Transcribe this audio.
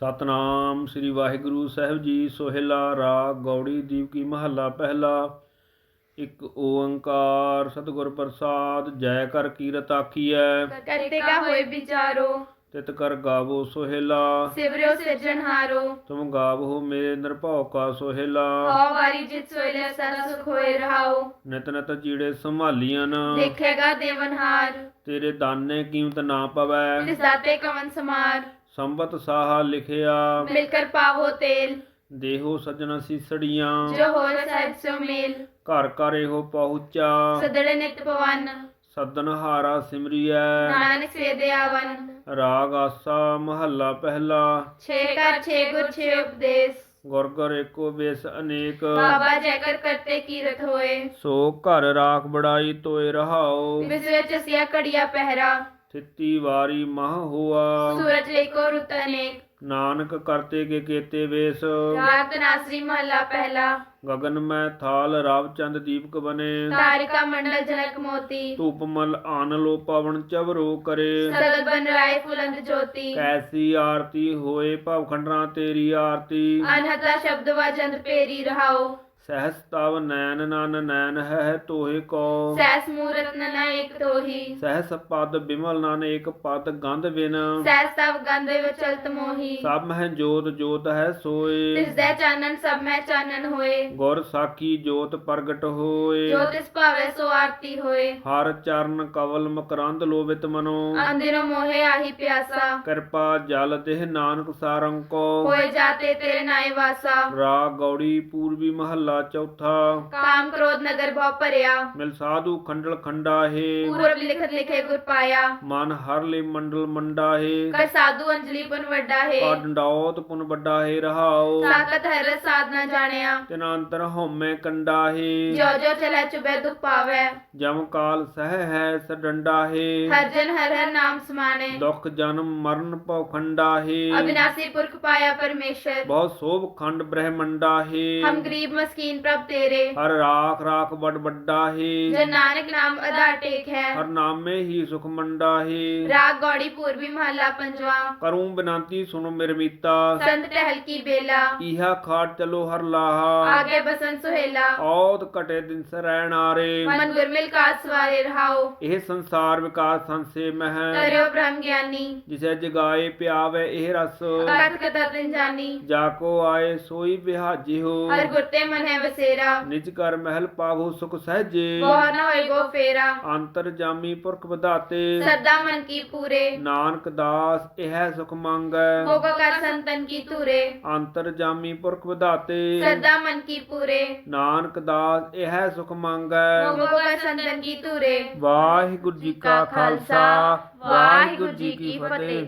ਸਤਨਾਮ ਸ੍ਰੀ ਵਾਹਿਗੁਰੂ ਸਾਹਿਬ ਜੀ ਸੋਹਿਲਾ ਰਾਗ ਗੌੜੀ ਦੀਪ ਕੀ ਮਹੱਲਾ ਪਹਿਲਾ। ਇੱਕ ਓੰਕਾਰ ਸਤਿਗੁਰ ਪ੍ਰਸਾਦ ਜੈ ਕਰ ਕੀਰਤ ਆਖੀਐ। ਕਰਤੇ ਕਾ ਹੋਏ ਵਿਚਾਰੋ। ਤਿਤ ਕਰ ਗਾਵੋ ਸੋਹਿਲਾ। ਸਿਵਰਿਓ ਸਿਰਜਣਹਾਰੋ ਤੁਮ ਗਾਵੋ ਮੇਰੇ ਨਿਰਭਉ ਕਾ ਸੋਹਿਲਾ। ਹਉ ਵਾਰੀ ਜਿਤ ਸੋਇਲੇ ਸਦਾ ਸੁਖ ਹੋਏ ਰਹਾਓ। ਨਿਤ ਨਿਤ ਜੀੜੇ ਸੰਭਾਲੀਆਂ ਦੇਖੇਗਾ ਦੇਵਨਹਾਰ ਤੇਰੇ ਦਾਨੇ ਕੀਮਤ ਨਾ ਪਵੈ। ਤਿਸ ਦਾਤੇ ਕਵਨ ਸਮਾਰ। ਸੰਬਤ ਸਾਹਾ ਲਿਖਿਆ। ਮਿਲ ਕਰ ਪਾਵੋ ਤੇਲ। ਦੇਹੋ ਸਜਣ ਸੀਸੜੀਆਂ। ਜੋ ਹੋਏ ਸਾਹਿਬ ਸੋ ਮੇਲ। ਘਰ ਘਰ ਇਹੋ ਪਹੁੰਚਾ। ਸਦੜੇ ਨਿਤ ਪਵਨ ਸਦਨ ਹਾਰਾ ਸਿਮਰੀਐ। ਨਾਨਕ ਸੇ ਦੇ ਆਵਨ। ਰਾਗ ਆਸਾ ਮਹੱਲਾ ਪਹਿਲਾ। ਛੇ ਕਰ ਛੇ ਗੁਰ ਛੇ ਉਪਦੇਸ਼। ਗੁਰ ਗੁਰ ਏਕੋ ਬੇਸ ਅਨੇਕ। ਬਾਬਾ ਜੈ ਕਰ ਕਰਤੇ ਕੀਰਤ ਹੋਏ। ਸੋ ਘਰ ਰਾਖ ਬੜਾਈ ਤੋਏ ਰਹਾਓ। ਵਿਸ ਵਿੱਚ ਸਿਆ ਕੜੀਆ ਪਹਿਰਾ। ਥਿੱਤੀ ਵਾਰੀ ਮਹ ਹੋਆ। ਸੂਰਜ ਲਈ ਕੋ ਰੁਤ ਅਨੇਕ। ਨਾਨਕ ਕਰਤੇ ਕੇ ਕੇਤੇ ਵੇਸ। ਰਾਤ ਨਾਸਰੀ ਮਹਲਾ ਪਹਿਲਾ। ਗगन ਮੈਂ ਥਾਲ ਰਵ ਚੰਦ ਦੀਪਕ ਬਨੇ। ਤਾਰਿਕਾ ਮੰਡਲ ਜਨਕ ਮੋਤੀ। ਧੂਪ ਮਲ ਆਨ ਲੋ ਪਵਨ ਚਵਰੋ ਕਰੇ। ਸਗਲ ਬਨ ਰਾਏ ਫੁਲੰਦ ਜੋਤੀ। ਕੈਸੀ ਆਰਤੀ ਹੋਏ ਭਵ ਖੰਡਰਾਂ ਤੇਰੀ ਆਰਤੀ। ਅਨਹਤਾ ਸ਼ਬਦ ਵਜੰਦ ਪੇਰੀ ਰਹਾਓ। ਸਹਸ ਤਵ ਨੈਣ ਨਨ ਨੈਣ ਹੈ ਤੋਹੇ ਕੋ ਸੈਸ ਮੂਰਤ ਨਨਾ ਏਕ ਤੋਹੀ। ਸਹਸ ਪਦ ਬਿਮਲ ਨਨ ਏਕ ਪਦ ਗੰਧ ਬਿਨ। ਸੈਸ ਤਵ ਗੰਧੇ ਵਿੱਚ ਚਲਤ ਮੋਹੀ। ਸਭ ਮਹਿ ਜੋਤ ਜੋਤ ਹੈ ਸੋਏ। ਤਿਸ ਦੇ ਚਾਨਣ ਸਭ ਮੈਂ ਚਾਨਣ ਹੋਏ। ਗੁਰ ਸਾਖੀ ਜੋਤ ਪ੍ਰਗਟ ਹੋਏ। ਜੋ ਤਿਸ ਭਾਵੇ ਸੋ ਆਰਤੀ ਹੋਏ। ਹਰ ਚਰਨ ਕਵਲ ਮਕਰੰਦ ਲੋਵਿਤ ਮਨੋ। ਅੰਦਿਨੋ ਮੋਹੇ ਆਹੀ ਪਿਆਸਾ। ਕਿਰਪਾ ਜਲ ਦੇਹ ਨਾਨਕ ਸਾਰੰਗ ਕੋ। ਹੋਏ ਜਾਤੇ ਤੇਰੇ ਨਾਏ ਵਾਸਾ। ਰਾਗ ਗੌੜੀ ਪੂਰਬੀ ਮਹੱਲਾ ਚੌਥਾ। ਕਾਮ ਕ੍ਰੋਧ ਨਗਰ ਭਉ ਭਰਿਆ। ਮਿਲ ਸਾਧੂ ਖੰਡਲ ਖੰਡਾ ਹੈ ਪੂਰਬ ਲਿਖਤ ਲਿਖੇ ਗੁਰ ਪਾਇਆ। ਮਨ ਹਰ ਲਈ ਮੰਡਲ ਮੰਡਾ ਹੈ ਕਰ ਸਾਧੂ ਅੰਜਲੀ ਪੁਨ ਵੱਡਾ ਹੈ ਡੰਡੌਤ ਪੁਨ ਵੱਡਾ ਹੈ ਰਹਾਓ ਸਾਖਤ ਹਰ ਸਾਧਨਾ ਜਾਣਿਆ। ਤਿਨ ਅੰਤਰ ਹਉਮੈ ਕੰਡਾ ਹੈ ਜੋ ਜੋ ਚਲੇ ਚੁਬੇ ਦੁਖ ਪਾਵੇ। ਜਮ ਕਾਲ ਸਹਿ ਹੈ ਸਡੰਡਾ ਹੈ ਹਰ ਜਨ ਹਰ ਹਰ ਨਾਮ ਸਮਾਣੇ। ਦੁਖ ਜਨਮ ਮਰਨ ਭਉ ਖੰਡਾ ਹੈ ਅਬਿਨਾਸੀ ਪੁਰਖ ਪਾਇਆ ਪਰਮੇਸ਼ਰ। ਬਹੁਤ ਸੋਭ ਖੰਡ ਬ੍ਰਹਮੰਡਾ ਹੈ ਹਮ ਗਰੀਬ ਮਸਕੀਨ ਪ੍ਰਭ ਤੇਰੇ। ਹਰ ਰਾਖ ਰਾਖ ਬੜ ਵੱਡਾ ਹੈ। ਜੋ ਨਾਨਕ ਨਾਮ ਅਦਾ ਟੇਕ ਹੈ। ਹਰ ਨਾਮੇ ਹੀ ਸੁਖ ਮੰਡਾ ਹੈ। ਰਾਗ ਗੌੜੀ ਪੂਰਬੀ ਮਹੱਲਾ ਪੰਜਵਾ। ਕਰੂੰ ਬਿਨੰਤੀ ਸੁਣੋ ਮਿਰਮੀਤਾ ਸੰਤ ਟਹਿਲ ਕੀ ਬੇਲਾ। ਇਹਾ ਖਾਟ ਚਲੋ ਹਰ ਲਾਹਾ। ਆਗੇ ਬਸਨ ਸੁਹੇਲਾ। ਔਤ ਘਟੇ ਦਿਨ ਸਰੈਣ ਆਰੇ ਮਨ ਗੁਰਮਿਲ ਕਾ ਸਵਾਰੇ ਰਹਾਓ। ਇਹ ਸੰਸਾਰ ਵਿਕਾਸ ਸੰਸੇ ਮਹਿ। ਕਰਿਓ ਬ੍ਰਹਮ ਗਿਆਨੀ। ਜਿਸੇ ਜਗਾਏ ਪਿਆਵੇ ਇਹ ਰਸ। ਕਥਾ ਤਿਨ ਜਾਨੀ ਜਾ ਕੋ ਆਏ ਸੋਈ ਬਿਹਾਜੀ ਹੋ। ਹਰ ਗੁਰਤੇ ਮਨ ਹੈ ਵਸੇਰਾ ਨਿਜ ਕਰ ਮਹਿਲ ਪਾਵੋ ਸੁਖ ਸਹਜੇ। ਬਹੁ ਨਾ ਹੋਏ ਗੋ ਫੇਰਾ। ਅੰਤਰ ਜਾਮੀ ਪੁਰਖ ਵਧਾਤੇ। ਸਦਾ ਮਨ ਕੀ ਪੂਰੇ। ਨਾਨਕ ਦਾਸ ਇਹ ਸੁਖ ਮੰਗੈ। ਹੋਗੋ ਕਰ ਸੰਤਨ ਕੀ ਧੂਰੇ। ਅੰਤਰ ਜਾਮੀ ਪੁਰਖ ਵਧਾਤੇ। ਸਦਾ ਮਨ ਕੀ ਪੂਰੇ। ਨਾਨਕ ਦਾਸ ਇਹ ਸੁਖ ਮੰਗੈ। ਹੋਗੋ ਕਰ ਸੰਤਨ ਕੀ ਧੂਰੇ। ਵਾਹਿਗੁਰੂ ਜੀ ਕਾ ਖਾਲਸਾ। ਵਾਹਿਗੁਰੂ ਜੀ ਕੀ ਫਤਿਹ।